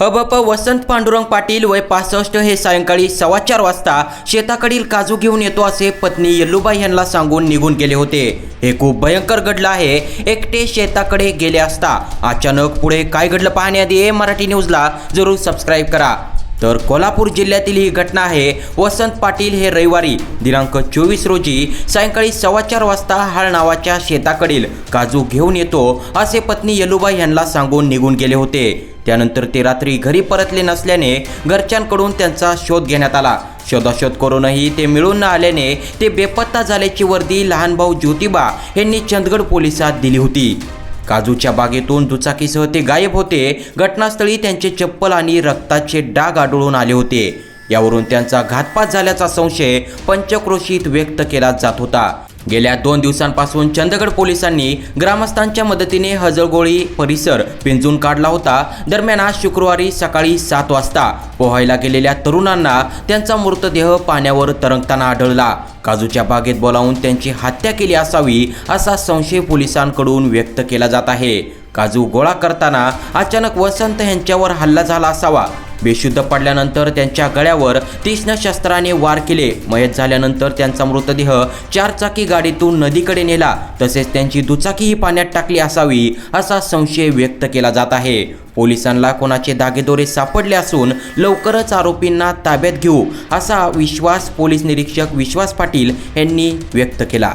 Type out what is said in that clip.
हबप वसंत पांडुरंग पाटील वय पासष्ट हे सायंकाळी सव्वा चार वाजता शेताकडील काजू घेऊन येतो असे पत्नी येल्लूबाई यांना सांगून निघून गेले होते. हे खूप भयंकर घडलं आहे. एकटे शेताकडे गेले असता अचानक पुढे काय घडलं पाहण्याआधी ए मराठी न्यूजला जरूर सबस्क्राईब करा. तर कोल्हापूर जिल्ह्यातील ही घटना आहे. वसंत पाटील हे रविवारी दिनांक चोवीस रोजी सायंकाळी सव्वा चार वाजता हाळ नावाच्या शेताकडील काजू घेऊन येतो असे पत्नी येलुबाई यांना सांगून निघून गेले होते. त्यानंतर ते रात्री घरी परतले नसल्याने घरच्यांकडून त्यांचा शोध घेण्यात आला. शोधाशोध करूनही ते मिळून न आल्याने ते बेपत्ता झाल्याची वर्दी लहान भाऊ ज्योतिबा यांनी चंदगड पोलिसात दिली होती. काजूच्या बागेतून दुचाकीसह ते गायब होते. घटनास्थळी त्यांचे चप्पल आणि रक्ताचे डाग आढळून आले होते. यावरून त्यांचा घातपात झाल्याचा संशय पंचक्रोशीत व्यक्त केला जात होता. गेल्या दोन दिवसांपासून चंदगड पोलिसांनी ग्रामस्थांच्या मदतीने हजळगोळी परिसर पिंजून काढला होता. दरम्यान आज शुक्रवारी सकाळी सात वाजता पोहायला गेलेल्या तरुणांना त्यांचा मृतदेह पाण्यावर तरंगताना आढळला. काजूच्या बागेत बोलावून त्यांची हत्या केली असावी असा संशय पोलिसांकडून व्यक्त केला जात आहे. काजू गोळा करताना अचानक वसंत यांच्यावर हल्ला झाला असावा. बेशुद्ध पडल्यानंतर त्यांच्या गळ्यावर तीक्ष्ण शस्त्राने वार केले. मयत झाल्यानंतर त्यांचा मृतदेह चारचाकी गाडीतून नदीकडे नेला. तसेच त्यांची दुचाकीही पाण्यात टाकली असावी असा संशय व्यक्त केला जात आहे. पोलिसांना कोणाचे दागेदोरे सापडले असून लवकरच आरोपींना ताब्यात घेऊ असा विश्वास पोलीस निरीक्षक विश्वास पाटील यांनी व्यक्त केला.